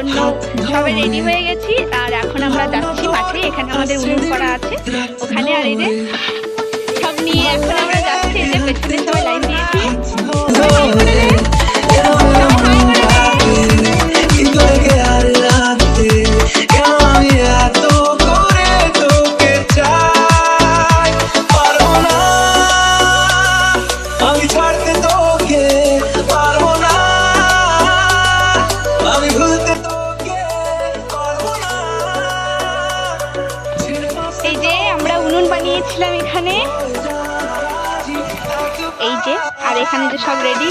জন্য সবাই রেডি হয়ে গেছি। আর এখন আমরা যাচ্ছি মাঠে, এখানে আমাদের উনুন করা আছে। ওখানে আর এনে সব নিয়ে এখন আমরা যাচ্ছি এদের পেছনে সবাই লাইন দিয়েছি। সব ready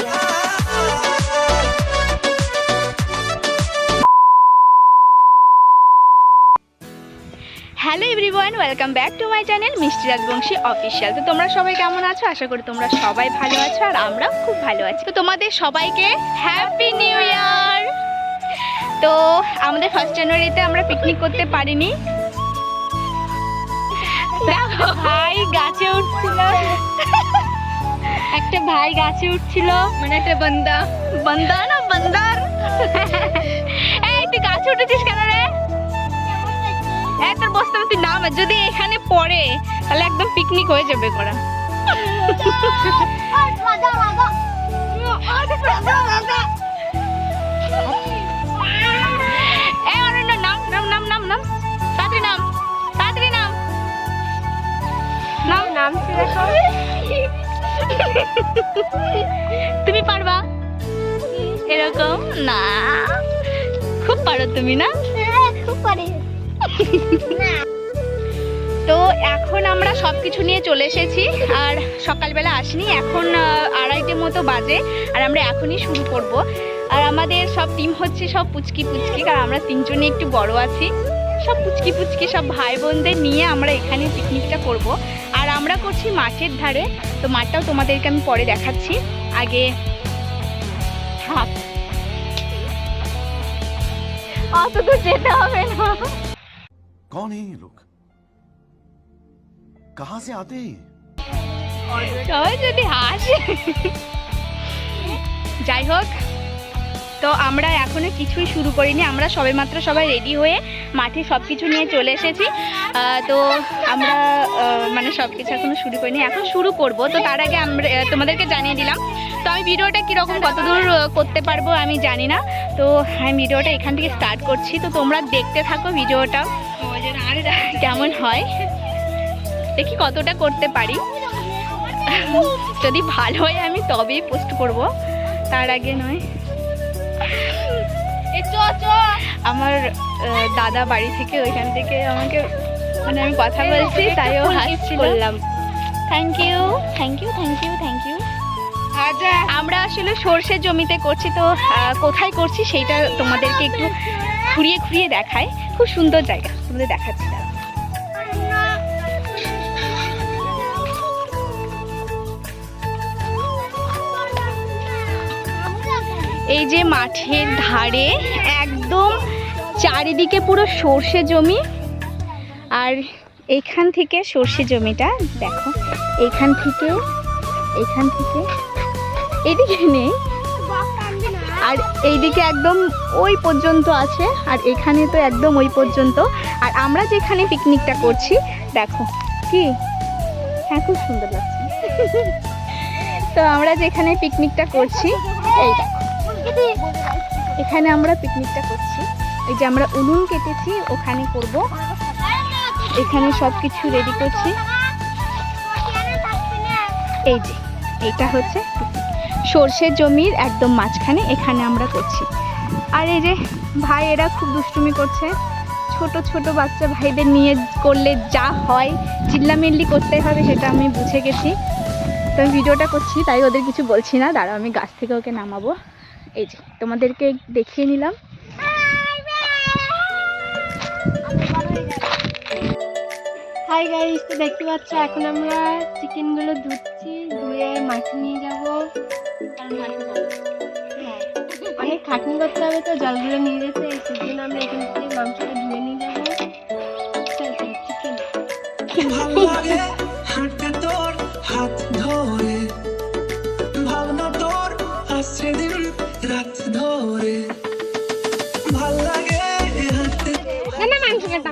hello everyone welcome back to my channel Mishti Rajbanshi official তো তোমরা সবাই কেমন আছো? আশা করি তোমরা সবাই ভালো আছো আর আমরা খুব ভালো আছি। তো তোমাদের সবাইকে হ্যাপি নিউ ইয়ার তো আমাদের ফার্স্ট জানুয়ারিতে আমরা পিকনিক করতে পারিনি। ভাই গাছে উঠছিল। একটা ভাই গাছে উঠছিল। মানে একটা বান্দা। বান্দা না বান্দার? এই তুই গাছে উঠেছিস কেন রে? এই তোর বসতে তুই নাম যদি এখানে পড়ে তাহলে একদম পিকনিক হয়ে যাবে করা নাম নাম নাম নাম নাম। তুমি পারবা? এরকম? না। খুব পারো তুমি না? খুব পারি। তো এখন আমরা সব কিছু নিয়ে চলে এসেছি আর সকালবেলা আসিনি এখন আড়াইটে মতো বাজে আর আমরা এখনই শুরু করব। আর আমাদের সব টিম হচ্ছে সব পুচকি পুচকি কারণ আমরা তিনজনে একটু বড় আছি। সব পুচকি পুচকি সব ভাই বোনদের নিয়ে আমরা এখানে পিকনিকটা করব। আমরা করছি মাঠের ধারে তো মাঠটাও তোমাদেরকে আমি পরে দেখাচ্ছি আগে থাক অত দূর যেতে হবে না कौन है ये लोग कहां से आते हैं ये? সবাই যদি হাসে যাই হোক তো আমরা এখনও কিছুই শুরু করিনি। আমরা সবেমাত্র সবাই রেডি হয়ে মাঠে সব কিছু নিয়ে চলে এসেছি। তো আমরা মানে সব কিছু এখনও শুরু করিনি। এখন শুরু করব। তো তার আগে আমরা তোমাদেরকে জানিয়ে দিলাম, তো আমি ভিডিওটা কীরকম, কতদূর করতে পারব আমি জানি না। তো আমি ভিডিওটা এখান থেকে স্টার্ট করছি। তো তোমরা দেখতে থাকো ভিডিওটা। কেমন হয়? দেখি কতটা করতে পারি। যদি ভালো হয় আমি তবেই পোস্ট করব। তার আগে নয়। আমার দাদা বাড়ি থেকে ওইখান থেকে আমাকে মানে আমি কথা বলছি তাই ও করলাম thank you thank you thank you thank you আমরা আসলে সর্ষে জমিতে করছি তো কোথায় করছি সেইটা তোমাদেরকে একটু ঘুরিয়ে ঘুরিয়ে দেখায় খুব সুন্দর জায়গা তোমাদের দেখাচ্ছি দাঁড়াও। এই যে মাঠের ধারে একদম চারিদিকে পুরো সর্ষে জমি। আর এইখান থেকে সর্ষে জমিটা, দেখো এইখান থেকে এইখান থেকে, এদিকে নেই। আর এইদিকে একদম ওই পর্যন্ত আছে, আর এখানে তো একদম ওই পর্যন্ত। আর আমরা যেখানে পিকনিকটা করছি, দেখো, কি? হ্যাঁ খুব সুন্দর লাগছে। তো আমরা যেখানে পিকনিকটা করছি, এই দেখো। এখানে আমরা পিকনিকটা করছি। এই যে আমরা উনুন কেটেছি, ওখানে করব। এখানে সব কিছু রেডি করছি। এই যে, এইটা হচ্ছে। সর্ষের জমির একদম মাঝখানে এখানে আমরা করছি। আর এই যে, ভাই এরা খুব দুষ্টুমি করছে। ছোট ছোট বাচ্চা ভাইদের নিয়ে করলে যা হয়, চিল্লামিল্লি করতে হবে, সেটা আমি বুঝে গেছি। তো আমি ভিডিওটা করছি, তাই ওদের কিছু বলছি না। দাঁড়াও, আমি গাছ থেকে ওকে নামাবো। এই যে তোমাদেরকে দেখিয়ে নিলাম। হাই গাইস তো দেখতে পাচ্ছ এখন আমরা চিকেনগুলো ধুচ্ছি ধুয়ে মাঠে নিয়ে যাব। যাব। হ্যাঁ অনেক খাটনি করতে হবে তো জলগুলো নিয়ে যেতে এই জন্য আমরা এখান থেকে মাংসটা ধুয়ে নিয়ে যাব। চিকেন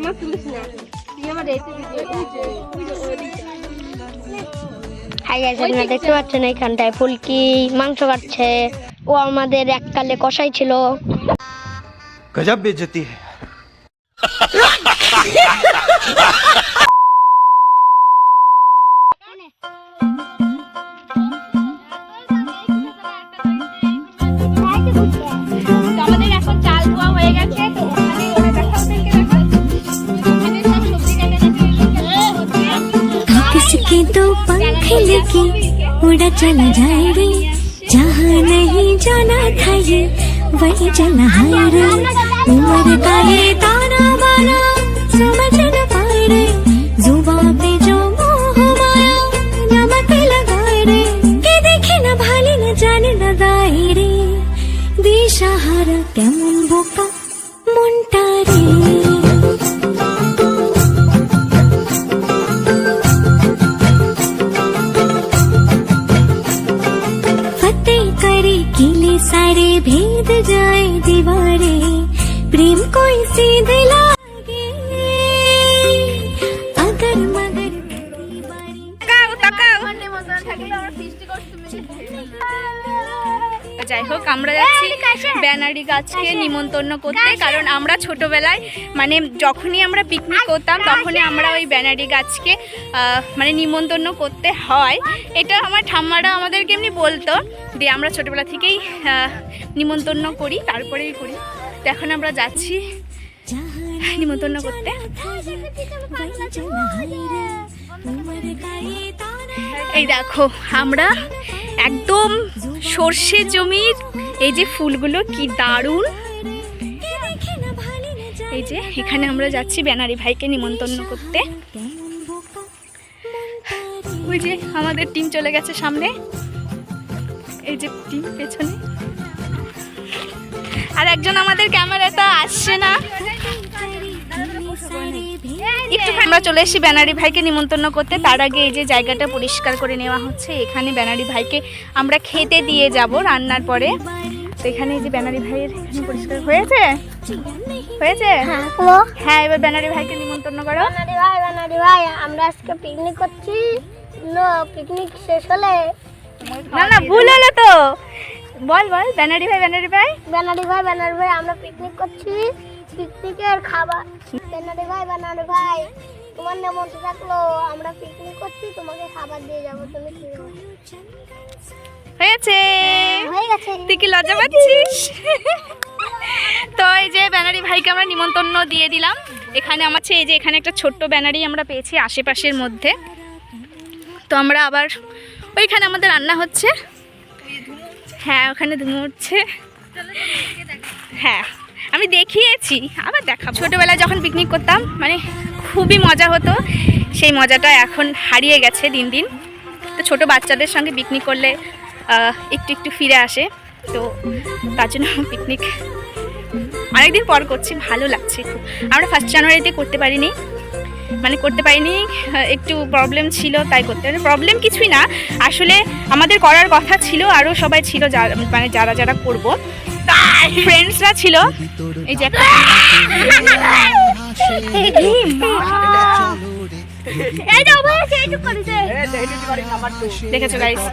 আমার তুলিস আপনারা দেখতে পাচ্ছেন এখানটায় ফুলকি মাংস কাটছে। ও আমাদের এক কালে কষাই ছিল। গজব বেজতি হ্যাঁ पंख लेके उड़ा चला जाए रे जहाँ नहीं जाना था ये वही चला हाय रे उम्र का ये ताना बाना समझ न पाए रे जुबा पे जो मोह माया नमक लगाए रे के देखे न भाली न जाने न दाए रे দিশাহারা কেমন বোকা যাই হোক আমরা যাচ্ছি ব্যানারি গাছকে নিমন্তন্ন করতে কারণ আমরা ছোটবেলায় মানে যখনই আমরা পিকনিক করতাম তখনই আমরা ওই ব্যানারি গাছকে মানে নিমন্তন্ন করতে হয়। এটা আমার ঠাম্মারা আমাদেরকে এমনি বলতো দিয়ে আমরা ছোটবেলা থেকেই নিমন্তন্ন করি তারপরেই করি। তো এখন আমরা যাচ্ছি নিমন্ত্রণ করতে। এই দেখো আমরা একদম সর্ষে জমির এই যে ফুলগুলো কি দারুণ। এই যে এখানে আমরা যাচ্ছি ব্যানারি ভাইকে নিমন্ত্রণ করতে। ওই যে আমাদের টিম চলে গেছে সামনে। এই যে টিম পেছনে। আর একজন আমাদের ক্যামেরাটা আসছে না। একটু আমরা চলে এসেছি ব্যানারি ভাইকে নিমন্ত্রণ করতে। তার আগে এই যে জায়গাটা পরিষ্কার করে নেওয়া হচ্ছে এখানে ব্যানারি ভাইকে আমরা খেতে দিয়ে যাব রান্নার পরে। তো এখানে এই যে ব্যানারি ভাইয়ের এখানে পরিষ্কার হয়েছে? হয়েছে? হ্যাঁ এবার ব্যানারি ভাইকে নিমন্ত্রণ করো। বানারি ভাই বানারি ভাই আমরা আজকে পিকনিক করছি। পিকনিক শেষ হলে না না ভুল হলো তো। বল বল ব্যানারি ভাই ব্যানারি ভাই। বানারি ভাই বানারি ভাই আমরা পিকনিক করছি। পিকনিকের খাবার। বানারি ভাই বানারি ভাই তোমার নেমন্ত্রণ থাকল আমরা পিকনিক করছি তোমাকে খাবার দিয়ে যাব। তুমি করবে? হয়েছে। হয়ে গেছে। তুই কি লজ্জা পাচ্ছিস? তো এই যে ব্যানারি ভাইকে আমরা নিমন্ত্রণ দিয়ে দিলাম। এখানে আমার এই যে এখানে একটা ছোট্ট ব্যানারি আমরা পেয়েছি আশেপাশের মধ্যে। তো আমরা আবার ওইখানে আমাদের রান্না হচ্ছে। হ্যাঁ ওখানে ধুমো উঠছে হ্যাঁ আমি দেখিয়েছি আবার দেখা ছোটোবেলায় যখন পিকনিক করতাম মানে খুবই মজা হতো। সেই মজাটা এখন হারিয়ে গেছে দিন দিন। তো ছোটো বাচ্চাদের সঙ্গে পিকনিক করলে একটু একটু ফিরে আসে। তো তার জন্য পিকনিক অনেকদিন পর করছি ভালো লাগছে খুব। আমরা ফার্স্ট জানুয়ারিতে করতে পারিনি। মানে করতে পারিনি একটু প্রবলেম ছিল তাই করতে পারিনি। প্রবলেম কিছুই না আসলে আমাদের করার কথা ছিল আরও সবাই ছিল যারা মানে যারা যারা করব। ফ্রেন্ডসরা ছিল। এই যে একটা এই যে ওভাবে সেইটুকু করেছে দেখেছ গাইস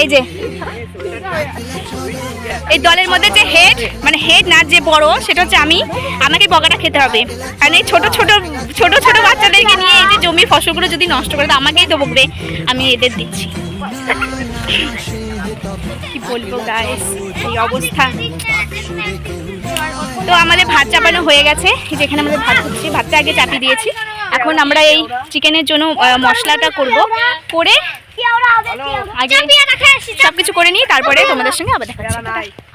এই যে এই দলের মধ্যে যে হেড মানে হেড না যে বড় সেটা হচ্ছে আমি। আমাকে বকাটা খেতে হবে। কারণ এই ছোট ছোট ছোট ছোট বাচ্চাদেরকে নিয়ে এই যে জমির ফসলগুলো যদি নষ্ট করে তো আমাকেই তো বকবে। আমি এদের দিচ্ছি। কি বলব গাইস এই অবস্থা। তো আমাদের ভাত চাপানো হয়ে গেছে এই যেখানে আমাদের ভাত হচ্ছে ভাতটা আগে চাপিয়ে দিয়েছি এখন আমরা এই চিকেনের জন্য আহ, মশলাটা করব করে আগে সব কিছু করে নিই তারপরে তোমাদের সঙ্গে আবার দেখা হচ্ছে।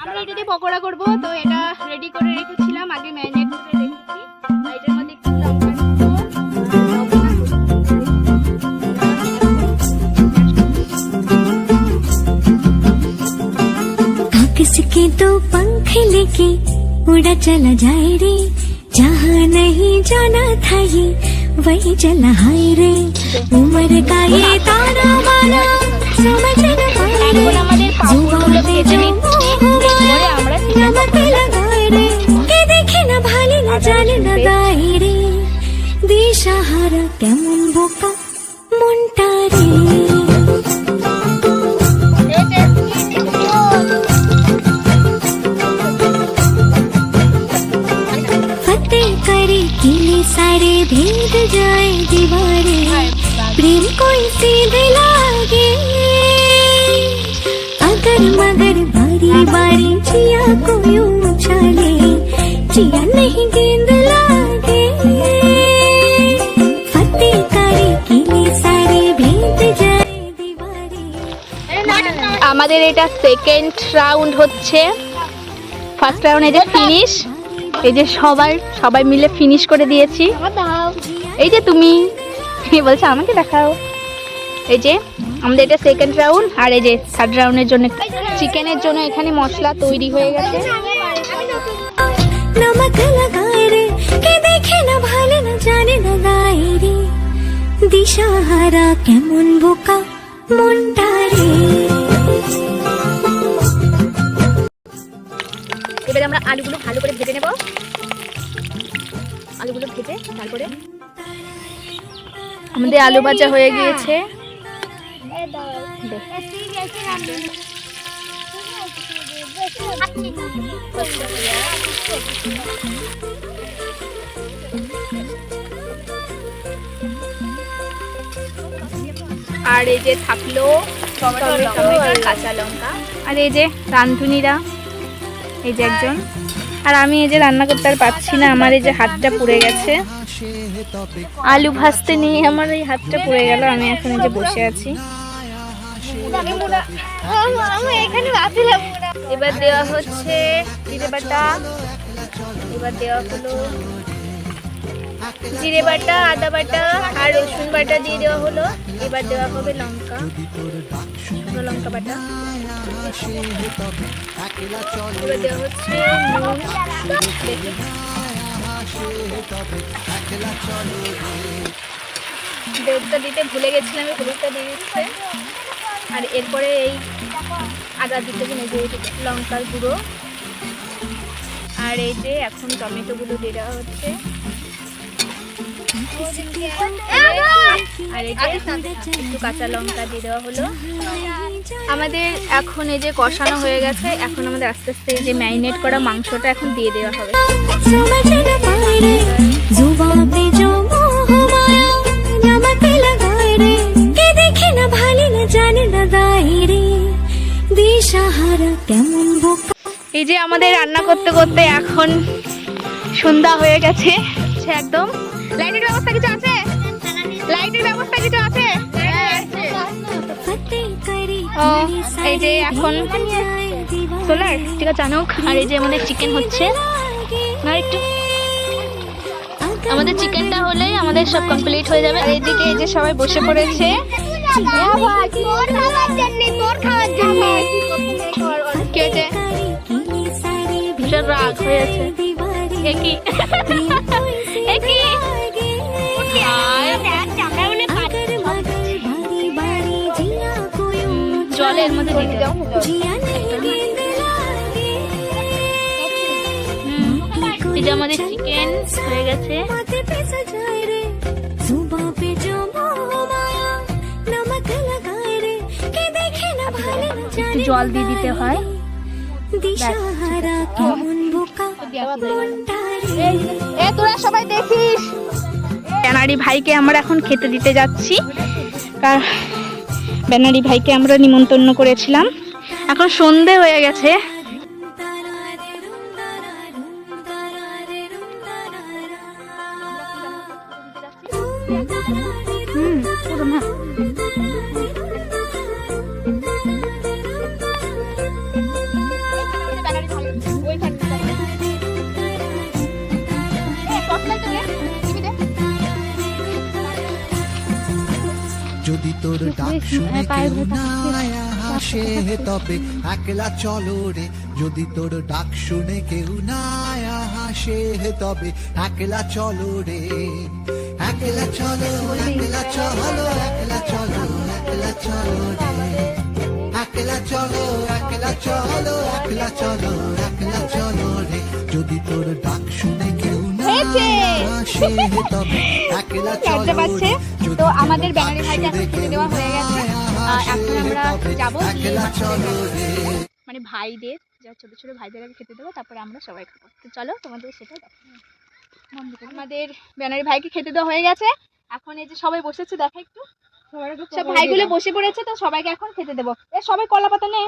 আমরা এটা দিয়ে পকোড়া করব তো এটা রেডি করে রেখেছিলাম আগে ম্যারিনেট করে রেখেছি আর এটার মধ্যে একটু লঙ্কা किसके दो पंख लेके उड़ा चला जाए रे जहाँ नहीं जाना था ये वही चला हाय रे उम्र का ये ताना माना समझ न पाए रे जुबान पे जो मोह माया नमक लगाए रे के देखे न भाली न জানে না গায়ে রে দিশাহারা কেমন বোকা মনটা রে सीधे लागे अगर मगर बारी बारी जिया को यूं उछाले जिया नहीं गेंद लागे फतेह करे किले सारे भेद जाए दीवारे আমাদের এটা সেকেন্ড রাউন্ড হচ্ছে ফার্স্ট রাউন্ড এই যে ফিনিশ এই যে সবাই সবাই মিলে ফিনিশ করে দিয়েছি এই যে তুমি বলছো আমাকে দেখাও এই যে আমাদের এটা সেকেন্ড রাউন্ড আর এই যে থার্ড রাউন্ডের জন্য চিকেনের জন্য এখানে মশলা তৈরি হয়ে গেছে। দিশাহারা কেমন বোকা মনটা এবারে আমরা আলুগুলো ভালো করে ভেজে নেব। আলুগুলো ভেজে তারপরে আমাদের আলু ভাজা হয়ে গিয়েছে। আর এই যে থাকল কাঁচা লঙ্কা। আর এই যে রান্ধুনিরা এই যে একজন। আর আমি এই যে রান্না করতে আর পারছি না আমার এই যে হাতটা পুড়ে গেছে। আলু ভাজতে নিয়ে আমার এই হাতটা পুড়ে গেল আমি এখন এই যে বসে আছি। এবার দেওয়া হচ্ছে জিরে বাটা। এবার দেওয়া হলো জিরে বাটা, আদা বাটা আর রসুন বাটা দিয়ে দেওয়া হলো। এবার দেওয়া হবে লঙ্কা, শুকনো লঙ্কা বাটা। এবার দেওয়া হচ্ছে নুন। দিতে ভুলে গেছিলাম হলুদটা দিয়ে দিচ্ছে। আর এরপরে এই আদা দিতে যে লঙ্কার গুঁড়ো। আর এই যে এখন টমেটোগুলো দেওয়া হচ্ছে। আর এই যে কাঁচা লঙ্কা দিয়ে দেওয়া হলো। আমাদের এখন এই যে কষানো হয়ে গেছে। এখন আমাদের আস্তে আস্তে যে ম্যারিনেট করা মাংসটা এখন দিয়ে দেওয়া হবে। এই যে আমাদের রান্না করতে করতে এখন সন্ধ্যা হয়ে গেছে। আচ্ছা, একদম। লাইটের ব্যবস্থা কিছু আছে? লাইটের ব্যবস্থা কিছু আছে? ও এই যে এখন সোলার ঠিক আছে আনুক। আর এই যে আমাদের চিকেন হচ্ছে। না আমাদের চিকেনটা হলেই আমাদের সব কমপ্লিট হয়ে যাবে। আর এইদিকে এই যে সবাই বসে পড়েছে। কি হয়েছে? ভীষণ রাগ হয়ে আছে একই একই জলের মধ্যে দিতে দাও এই যে আমাদের চিকেন হয়ে গেছে। একটু জল দিয়ে দিতে হয়। দিশাহারা কেমন বোকা? এ তোরা সবাই দেখিস। ব্যানারি ভাইকে আমরা এখন খেতে দিতে যাচ্ছি। কার ব্যানারি ভাইকে আমরা নিমন্ত্রণ করেছিলাম। এখন সন্ধে হয়ে গেছে। তবে একলা চলো রে যদি তোর ডাক শুনে কেউ না আসে তবে একলা চলো রে। একলা চলো একলা চলো একলা চলো একলা চলো রে। একলা চলো একলা চলো একলা চলো একলা চলো রে। যদি তোর ডাক শুনে কেউ না হাসে তবে একলা চলো তো আমাদের ব্যানারি ভাইটা দেওয়া হয়ে গেছে। এখন আমরা যাব মানে ভাইদের যা ছোট ছোট ভাইদের আগে খেতে দেবো তারপরে আমরা সবাই খাব। তো চলো তোমাদের সেটা আমাদের ব্যানারি ভাইকে খেতে দেওয়া হয়ে গেছে। এখন এই যে সবাই বসেছে দেখা একটু। সব ভাইগুলো বসে পড়েছে তো সবাইকে এখন খেতে দেবো। এ সবাই কলা পাতা নে।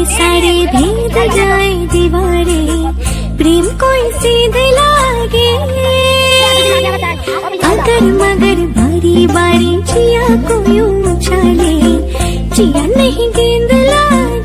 सारे भेद जाए दीवारे प्रेम कोई सीध लागे अगर मगर बारी बारी जिया को यूं उछाले जिया नहीं गेंद लागे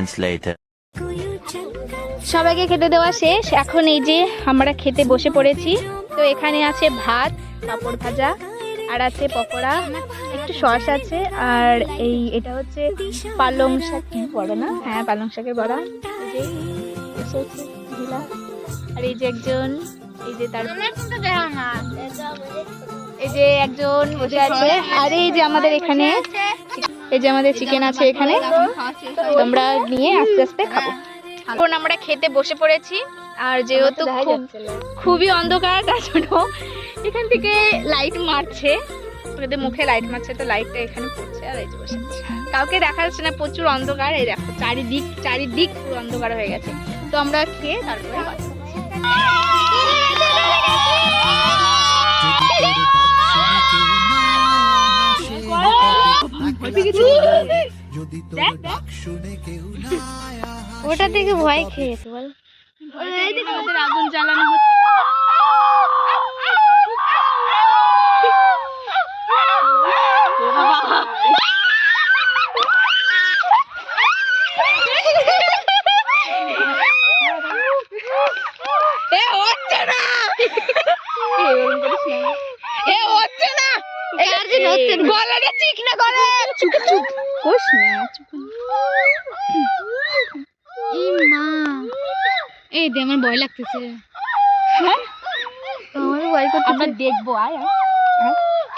moments later. সবাইকে খেতে দেওয়া শেষ। এখন এই যে আমরা খেতে বসে পড়েছি। তো এখানে আছে ভাত, পাঁপড় ভাজা, আর আছে পকোড়া, একটু সস আছে, আর এই এটা হচ্ছে পালং শাক বড় না? হ্যাঁ পালং শাকের বড়া। আর এই যে একজন, এই যে তার এই যে একজন বসে আছে। আর এই যে আমাদের এখানে এই যে আমাদের চিকেন আছে এখানে তোমরা নিয়ে আস্তে আস্তে খাব। এখন আমরা খেতে বসে পড়েছি আর যেহেতু খুবই অন্ধকার তার জন্য এখান থেকে লাইট মারছে। ওদের মুখে লাইট মারছে তো লাইটটা এখানে পড়ছে আর এই যে বসে কাউকে দেখা যাচ্ছে না প্রচুর অন্ধকার এই দেখো চারিদিক চারিদিক পুরো অন্ধকার হয়ে গেছে। তো আমরা খেয়ে তারপরে যদি তোর দেখ, দেখ। ডাক শুনে কেউ না ওটা থেকে ভয় খেয়েছে বল আগুন জ্বালানো হচ্ছে। এ হচ্ছে না। এ হচ্ছে না গার্জেন হচ্ছে গলাটা ঠিক না করে। চুপ চুপ কোস না চুপ ই মা। এই দে আমার ভয় লাগতেছে। আমার ভয় করতে আমরা দেখব আয়।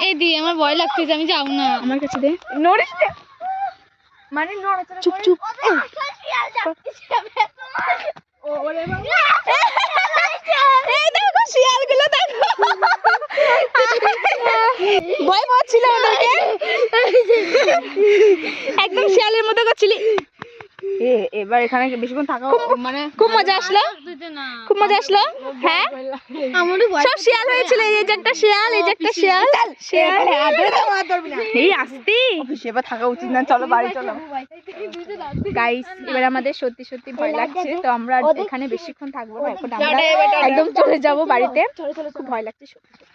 এই দি আমার ভয় লাগতেছে আমি যাব না। আমার কাছে দে। নড়িস না মানে নড়াচড়া চুপ চুপ। এই দেখো শিয়ালগুলো দেখো। ভয় পাচ্ছিল ওদেরকে। একদম শিয়ালের মতো করছিলি। এবার এখানে বেশিক্ষণ থাকা মানে খুব মজা আসলো? খুব মজা আসলো? হ্যাঁ? আমারও ভয় সব শিয়াল হয়েছিল এই যে একটা শিয়াল এই যে একটা শিয়াল। শিয়াল এই আসতি। সেবা থাকা উচিত না চলো বাড়ি চলো। গাইস এবার আমাদের সত্যি সত্যি ভয় লাগছে তো আমরা এখানে বেশিক্ষণ থাকব না এখন আমরা একদম চলে যাব বাড়িতে। খুব ভয় লাগছে সত্যি সত্যি।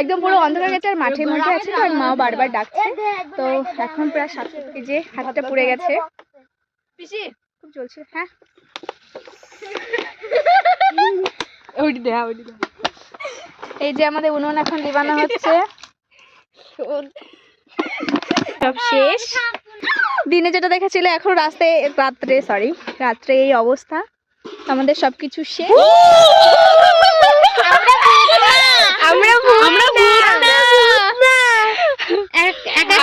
একদম পুরো অন্ধকার গেছে আর মাঠের মধ্যে আছে তো আর মাও বারবার ডাকছে। তো এখন প্রায় সাত যে হাতটা পুড়ে গেছে পিসি খুব চলছে হ্যাঁ। ওইটি দে ওইটি এই যে আমাদের উনুন এখন লিবানো হচ্ছে। সব শেষ। দিনে যেটা দেখেছিল এখন রাস্তায় রাত্রে সরি রাত্রে এই অবস্থা। আমাদের সবকিছু শেষ।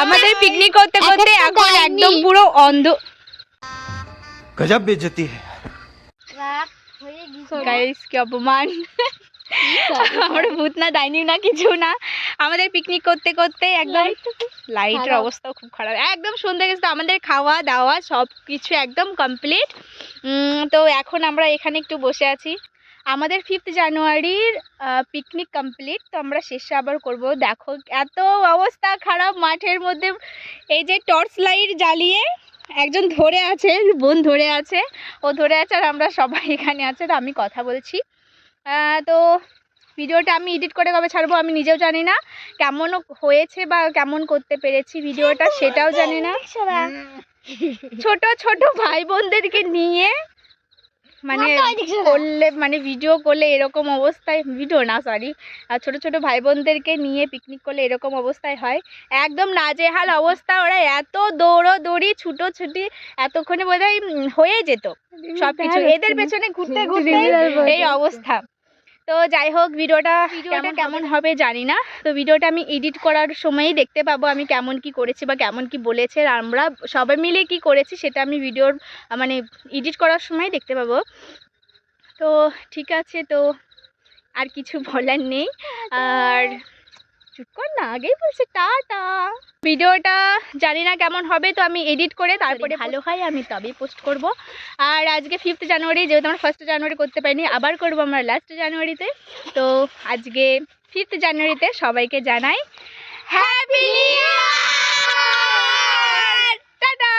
আমাদের পিকনিক করতে করতে এখন একদম পুরো অন্ধ गजब बेइज्जती है গাইস কি অপমান আমরা ভূত না ডাইনি না কিছু না আমাদের পিকনিক করতে করতে একদম লাইটের খারাপ। অবস্থাও খুব খারাপ একদম সন্ধ্যে গেছে তো আমাদের খাওয়া দাওয়া সব কিছু একদম কমপ্লিট তো এখন আমরা এখানে একটু বসে আছি আমাদের ফিফথ জানুয়ারির পিকনিক কমপ্লিট তো আমরা শেষে আবার করব দেখো এত অবস্থা খারাপ মাঠের মধ্যে এই যে টর্চ লাইট জ্বালিয়ে একজন ধরে আছে বোন ধরে আছে ও ধরে আছে আর আমরা সবাই এখানে আছে তো আমি কথা বলছি। তো ভিডিওটা আমি এডিট করে কবে ছাড়বো আমি নিজেও জানি না। কেমন হয়েছে বা কেমন করতে পেরেছি ভিডিওটা সেটাও জানি না। ছোট ছোট ভাই বোনদেরকে নিয়ে মানে করলে মানে ভিডিও করলে এরকম অবস্থায় ভিডিও না সরি ছোট ছোট ভাই বোনদেরকে নিয়ে পিকনিক করলে এরকম অবস্থায় হয়। একদম নাজেহাল অবস্থা ওরা এত দৌড়োদৌড়ি ছুটোছুটি এতক্ষণে বোধ হয় যেত। সব কিছু এদের পেছনে ঘুরতে ঘুরতে এই অবস্থা। তো যাই হোক ভিডিওটা ভিডিওটা কেমন হবে জানি না। তো ভিডিওটা আমি এডিট করার সময়ই দেখতে পাবো আমি কেমন কি করেছি বা কেমন কি বলেছে আর আমরা সবাই মিলে কি করেছি সেটা আমি ভিডিওর মানে এডিট করার সময় দেখতে পাবো। তো ঠিক আছে তো আর কিছু বলার নেই। আর চুপ কর না আগেই বলছে টাটা। ভিডিওটা জানি না কেমন হবে তো আমি এডিট করে তারপরে ভালো হয় আমি তবেই পোস্ট করব। আর আজকে ফিফথ জানুয়ারি যেহেতু আমরা ফার্স্ট জানুয়ারি করতে পারিনি আবার করব আমরা লাস্ট জানুয়ারিতে তো আজকে ফিফথ জানুয়ারিতে সবাইকে জানাই হ্যাপি টাটা!